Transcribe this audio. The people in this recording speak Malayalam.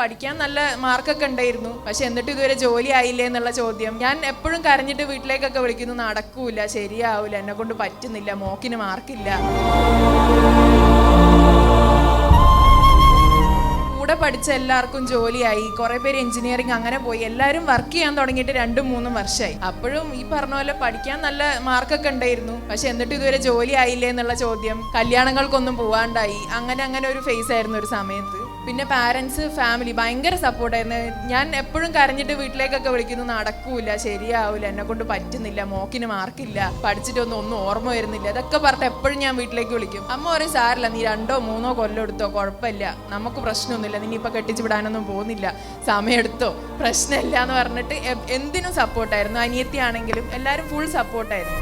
പഠിക്കാൻ നല്ല മാർക്കൊക്കെ ഉണ്ടായിരുന്നു. പക്ഷെ എന്നിട്ട് ഇതുവരെ ജോലി ആയില്ലേ എന്നുള്ള ചോദ്യം. ഞാൻ എപ്പോഴും കരഞ്ഞിട്ട് വീട്ടിലേക്കൊക്കെ വിളിക്കുന്നു നടക്കൂല ശരിയാവൂല എന്നെ കൊണ്ട് പറ്റുന്നില്ല മോക്കിന് മാർക്കില്ല. പഠിച്ച എല്ലാവർക്കും ജോലിയായി കുറെ പേര് എഞ്ചിനീയറിംഗ് അങ്ങനെ പോയി എല്ലാവരും വർക്ക് ചെയ്യാൻ തുടങ്ങിയിട്ട് രണ്ടും മൂന്നും വർഷമായി അപ്പോഴും ഈ പറഞ്ഞ പോലെ പഠിക്കാൻ നല്ല മാർക്കൊക്കെ ഉണ്ടായിരുന്നു. പക്ഷെ എന്നിട്ട് ഇതുവരെ ജോലി ആയില്ലേ എന്നുള്ള ചോദ്യം കല്യാണങ്ങൾക്കൊന്നും പോവാണ്ടായി അങ്ങനെ അങ്ങനെ ഒരു ഫേസ് ആയിരുന്നു ഒരു സമയത്ത്. പിന്നെ പാരൻസ് ഫാമിലി ഭയങ്കര സപ്പോർട്ടായിരുന്നു ഞാൻ എപ്പോഴും കരഞ്ഞിട്ട് വീട്ടിലേക്കൊക്കെ വിളിക്കുന്നു നടക്കൂല ശരിയാവൂല എന്നെ കൊണ്ട് പറ്റുന്നില്ല മോക്കിന് മാർക്കില്ല പഠിച്ചിട്ടൊന്നും ഒന്നും ഓർമ്മ വരുന്നില്ല ഇതൊക്കെ പറഞ്ഞിട്ട് എപ്പോഴും ഞാൻ വീട്ടിലേക്ക് വിളിക്കും. അമ്മ പറയും സാറില്ല നീ രണ്ടോ മൂന്നോ കൊല്ലം എടുത്തോ കുഴപ്പമില്ല നമുക്ക് പ്രശ്നമൊന്നുമില്ല നീ ഇപ്പൊ കെട്ടിച്ച് വിടാനൊന്നും പോകുന്നില്ല. സമയമെടുത്തോ പ്രശ്നമില്ല എന്ന് പറഞ്ഞിട്ട് എന്തിനും സപ്പോർട്ടായിരുന്നു അനിയത്തി ആണെങ്കിലും എല്ലാവരും ഫുൾ സപ്പോർട്ടായിരുന്നു